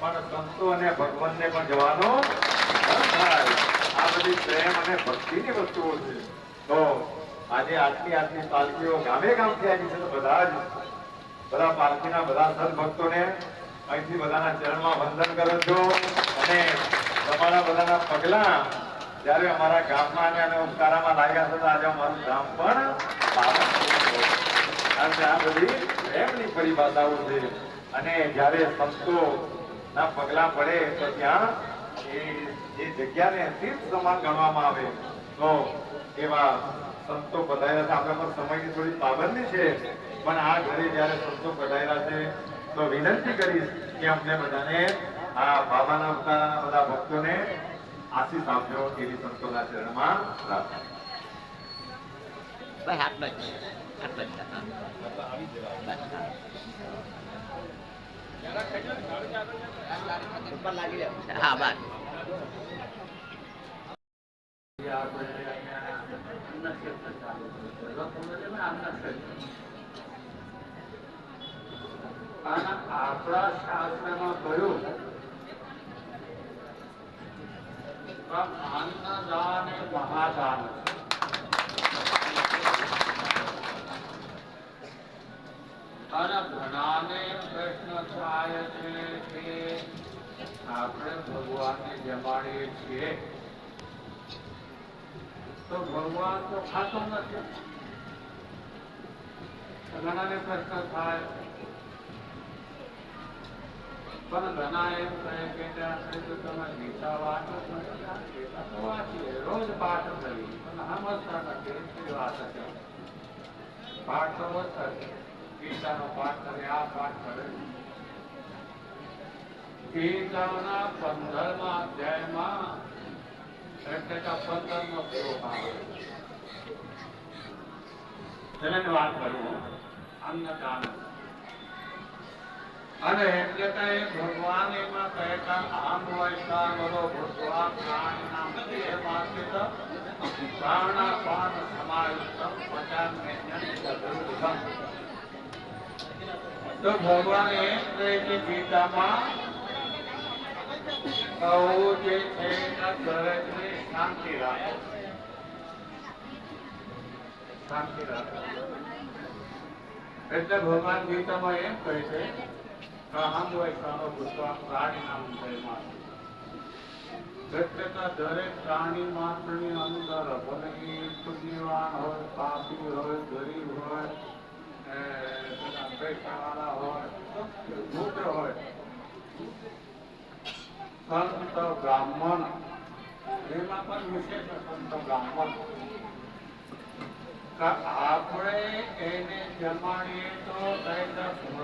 પણ સંતો અને ભગવાનને પણ જવાનો આ બધી પ્રેમ અને ભક્તિની વસ્તુઓ છે. તો આજે આટલી આટલી પાલખીઓ ગામે ગામથી આવી છે તો બધા જ બધા પાલખીના બધા સદભક્તોને અહીંથી બધાના ચરણમાં વંદન કરું છું. અને તમારા બધાના પગલા જ્યારે અમારા ગામમાં અને ઉપકારામાં લાગ્યા હતા આજે અમારું ગામ પણ. કારણ કે આ બધી પ્રેમની પરિભાષાઓ છે. અને જ્યારે સંતો ના પગલા પડે તો ત્યાં એ જગ્યાને તીર્થ સમાન ગણવામાં આવે. તો એવા સંતો પધાર્યા છે. આપણા પર સમયની થોડી પાબંદી છે. પણ આ ઘરે જ્યારે સંતો પધાર્યા છે, તો વિનંતી કરીશ કે અમને બધાને આ બાબાના અવતારાના બધા ભક્તોને આશીષ આપજો એવી સંતોના ચરણમાં પ્રાર્થના. બસ આટલો જ આટલો જ હા. બસ છે. આપણા શાસ્ત્રમાં કહ્યું અન્નદાન મહાદાન મહાદાન અને ઘણાને પ્રશ્ન થાય છે કે આપણે ભગવાનને જમાડીએ છીએ. તો ભગવાન તો ખાતો નથી. ઘણાને પ્રશ્ન થાય. પણ ઘણા એમ કહે કે આપણે તો તમે ગીતા વાંચો ગીતા તો વાંચીએ. રોજ પાઠ કરીએ. પણ સમજતા નથી વાત છે? પાઠ તો વધતા છે. ગીતાનો પાઠ કરે અધ્યાયમાં એટલે કે પંદરમો શ્લોક આવે તેને વાત કરું અન્નદાન અને એટલે કે ભગવાન એમાં કહેતા આમ વૈષ્ણવ બોલો ભગવાન પ્રાણના દેહ માસિત પ્રાણાપાન સમાયુક્તમ પચાસ મેજન તો ભગવાન એમ કહે છે ગીતામાં છે ભગવાન ગીતામાં એમ કહે છે અહમ વૈષ્ણવ ભૂતવા પ્રાણી નામ એટલે દરેક પ્રાણી માત્રની અંદર ભલે પુણ્યવાન હોય, પાપી હોય, ગરીબ હોય આપણે એને જમાડીએ તો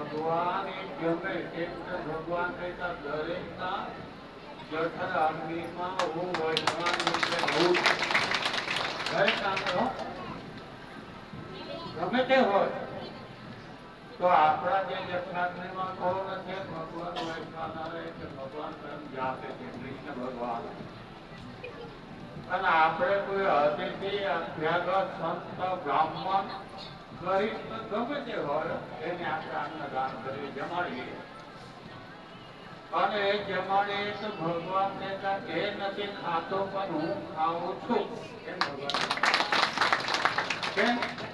ભગવાન એ કેમ ભગવાન કહેતા દરેકના જઠર અગ્નિમાં હું રહું દરેક નામે ગમે તે હોય. તો આપણા જે જઠરાગ્નિમાં કોણ છે? ભગવાન વૈષ્ણવ રહે ભગવાન સ્વયં જાતે છે, કૃષ્ણ ભગવાન. અને આપણે કોઈ અતિથિ, અભ્યાગત સંત, બ્રાહ્મણ, ગરીબ ગમે તે હોય, એને આપણે અન્નદાન કરી જમાડીએ. અને એ જમાડીએ તો ભગવાન કહેતા એ નથી ખાતો, પણ હું ખાઉં છું. એમ ભગવાન કેમ?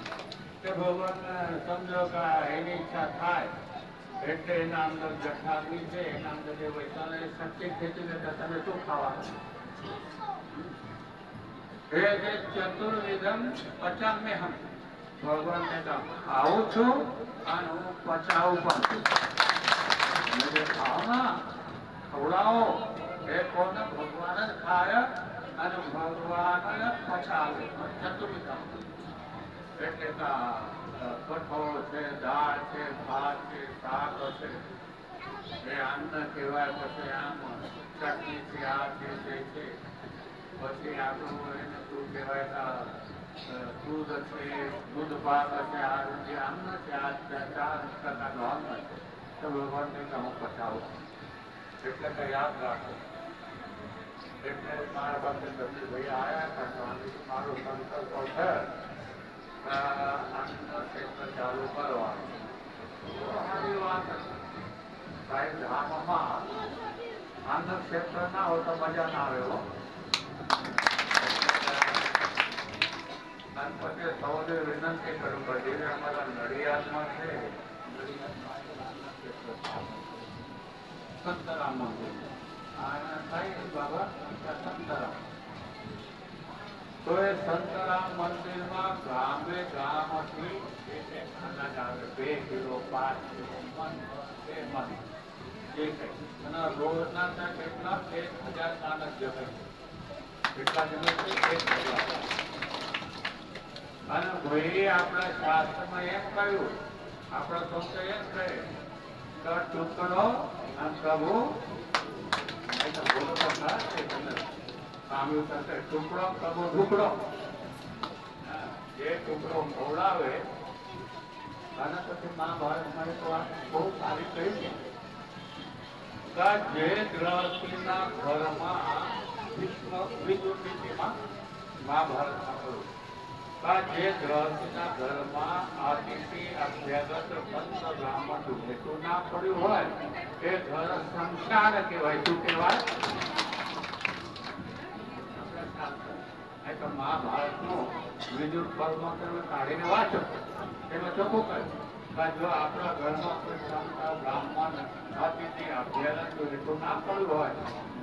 કે છે ખાવાનું? અને હું પચાવું પણ છું. તમે જે ખાઓ ના ખવડાવો, એ કોને ભગવાન જ ખાય અને ભગવાન જ પચાવે. ચતુર્વિધમ. એટલે તે યાદ રાખો. એટલે મારા પાસે ભાઈ આવ્યા હતા મારો સંકલ્પ છે ચાલુ કરવાનું. સાહેબ ક્ષેત્ર ના હોય તો મજા ના આવે પછી સૌને વિનંતી કરું પડે અમારા નડિયાદમાં છે સંતરામ મંદિર આ સાઈ બાબા, સંતરામ તો એ સંતરામ મંદિરમાં ગામે ગામથી અનાજ આવે બે કિલો પાંચ કિલો મણ, બે મણ જે કંઈ. અને રોજના ત્યાં છે અને ભાઈ આપણા શાસ્ત્રમાં એમ કહ્યું આપણા સંતો એમ કહે કે ટુકડો અને પ્રભુ બોલો તો છે થશે સાંભળ્યું તો ટુકડો. પ્રભુ ઢુકડો જે ટુકડો ખવડાવે અને પછી મહાભારતમાં એક વાત બહુ સારી કહી છે. જે ગ્રહસ્થીના ઘરમાં વિષ્ણુ વિદુષીમાં મહાભારતમાં કહ્યું જે ગ્રહસ્થીના ઘરમાં અતિથિ અભ્યાગત બંધ બ્રાહ્મણ હેતુ ના પડ્યું હોય એ ઘર સંસાર કહેવાય. શું કહેવાય? વિદુર પર્વ તમે કાઢીને વાંચો. એમાં ચોખ્ખું કરે. જો આપણા ઘરમાં કોઈ સંતા, બ્રાહ્મણ, અતિથિ અભ્યાગત ભેટું ના પડ્યું હોય,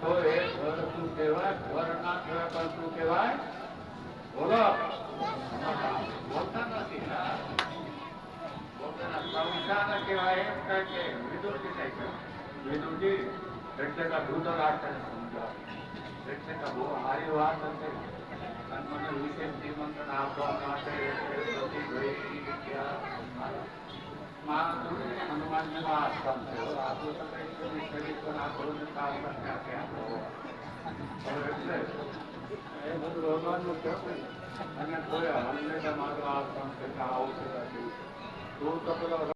તો એ ઘર શું કહેવાય? ઘર ના કહેવાય, પણ શું કહેવાય? બોલો. બોલતા નથી, હા. પોતાના સંસાર કહેવાય એમ કહે કે વિદુરજી નહીં છે. વિદુરજી એટલે કે ધૃતરાષ્ટ્રને સમજાવે. એટલે કા બહુ સારી વાત હશે. ભગવાનનું ભાઈ. અને કોઈ અમને તમારો છે કે આવું છે તું તો પેલો